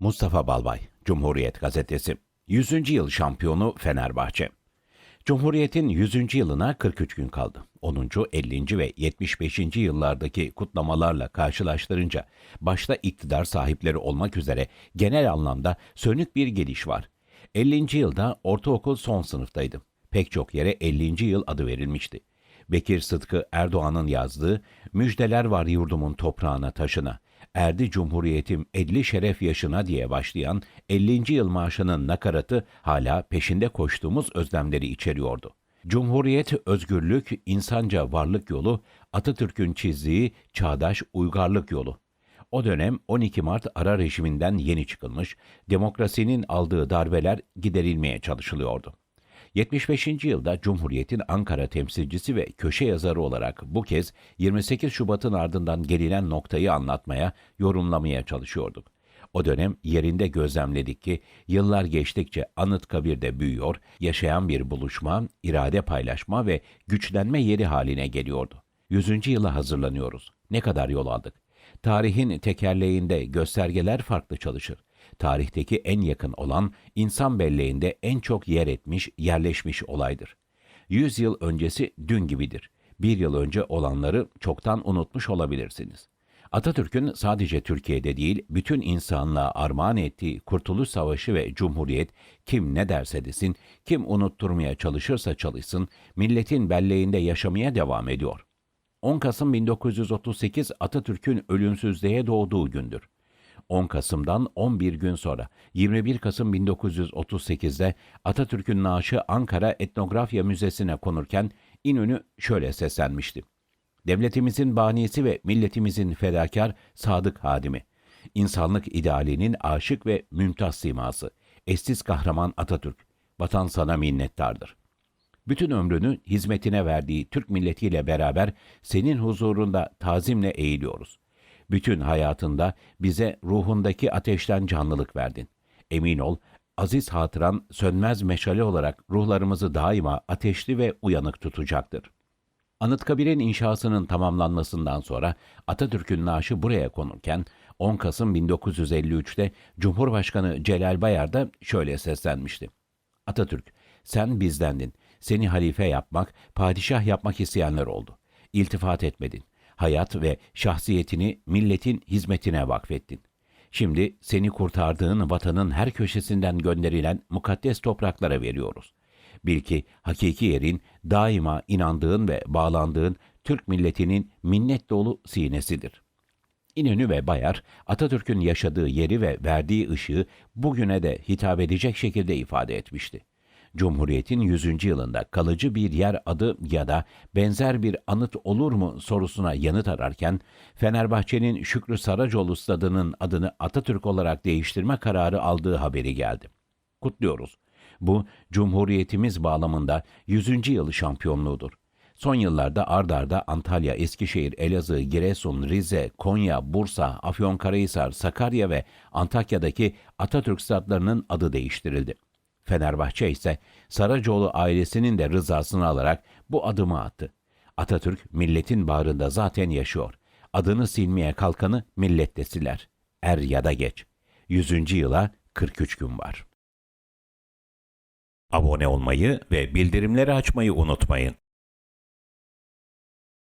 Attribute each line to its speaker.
Speaker 1: Mustafa Balbay, Cumhuriyet Gazetesi. 100. yıl şampiyonu Fenerbahçe. Cumhuriyet'in 100. yılına 43 gün kaldı. 10. 50. ve 75. yıllardaki kutlamalarla karşılaştırınca başta iktidar sahipleri olmak üzere genel anlamda sönük bir geliş var. 50. yılda ortaokul son sınıftaydım. Pek çok yere 50. yıl adı verilmişti. Bekir Sıtkı Erdoğan'ın yazdığı Müjdeler var yurdumun toprağına taşına, erdi cumhuriyetim 50 şeref yaşına diye başlayan 50. yıl marşının nakaratı hala peşinde koştuğumuz özlemleri içeriyordu. Cumhuriyet, özgürlük, insanca varlık yolu, Atatürk'ün çizdiği çağdaş uygarlık yolu. O dönem 12 Mart ara rejiminden yeni çıkılmış, demokrasinin aldığı darbeler giderilmeye çalışılıyordu. 75. yılda Cumhuriyet'in Ankara temsilcisi ve köşe yazarı olarak bu kez 28 Şubat'ın ardından gelinen noktayı anlatmaya, yorumlamaya çalışıyorduk. O dönem yerinde gözlemledik ki yıllar geçtikçe Anıtkabir'de büyüyor, yaşayan bir buluşma, irade paylaşma ve güçlenme yeri haline geliyordu. 100. yıla hazırlanıyoruz. Ne kadar yol aldık? Tarihin tekerleğinde göstergeler farklı çalışır. Tarihteki en yakın olan insan belleğinde en çok yer etmiş, yerleşmiş olaydır. Yüz yıl öncesi dün gibidir. Bir yıl önce olanları çoktan unutmuş olabilirsiniz. Atatürk'ün sadece Türkiye'de değil, bütün insanlığa armağan ettiği Kurtuluş Savaşı ve Cumhuriyet, kim ne derse desin, kim unutturmaya çalışırsa çalışsın, milletin belleğinde yaşamaya devam ediyor. 10 Kasım 1938 Atatürk'ün ölümsüzlüğe doğduğu gündür. 10 Kasım'dan 11 gün sonra 21 Kasım 1938'de Atatürk'ün naaşı Ankara Etnografya Müzesi'ne konurken İnönü şöyle seslenmişti. Devletimizin banisi ve milletimizin fedakar, sadık hadimi. İnsanlık idealinin aşık ve mümtaz siması. Eşsiz kahraman Atatürk. Vatan sana minnettardır. Bütün ömrünü hizmetine verdiği Türk milletiyle beraber senin huzurunda tazimle eğiliyoruz. Bütün hayatında bize ruhundaki ateşten canlılık verdin. Emin ol, aziz hatıran sönmez meşale olarak ruhlarımızı daima ateşli ve uyanık tutacaktır. Anıtkabir'in inşasının tamamlanmasından sonra Atatürk'ün naaşı buraya konurken 10 Kasım 1953'te Cumhurbaşkanı Celal Bayar da şöyle seslenmişti. Atatürk, sen bizdendin. Seni halife yapmak, padişah yapmak isteyenler oldu. İltifat etmedin. Hayat ve şahsiyetini milletin hizmetine vakfettin. Şimdi seni kurtardığın vatanın her köşesinden gönderilen mukaddes topraklara veriyoruz. Bil ki hakiki yerin daima inandığın ve bağlandığın Türk milletinin minnet dolu sinesidir. İnönü ve Bayar, Atatürk'ün yaşadığı yeri ve verdiği ışığı bugüne de hitap edecek şekilde ifade etmişti. Cumhuriyet'in 100. yılında kalıcı bir yer adı ya da benzer bir anıt olur mu sorusuna yanıt ararken, Fenerbahçe'nin Şükrü Saracoğlu stadının adını Atatürk olarak değiştirme kararı aldığı haberi geldi. Kutluyoruz. Bu, Cumhuriyetimiz bağlamında 100. yılı şampiyonluğudur. Son yıllarda ard arda Antalya, Eskişehir, Elazığ, Giresun, Rize, Konya, Bursa, Afyonkarahisar, Sakarya ve Antakya'daki Atatürk stadlarının adı değiştirildi. Fenerbahçe ise Saracoğlu ailesinin de rızasını alarak bu adımı attı. Atatürk milletin bağrında zaten yaşıyor. Adını silmeye kalkanı millet de siler. Er ya da geç. 100. yıla 43 gün var. Abone olmayı ve bildirimleri açmayı unutmayın.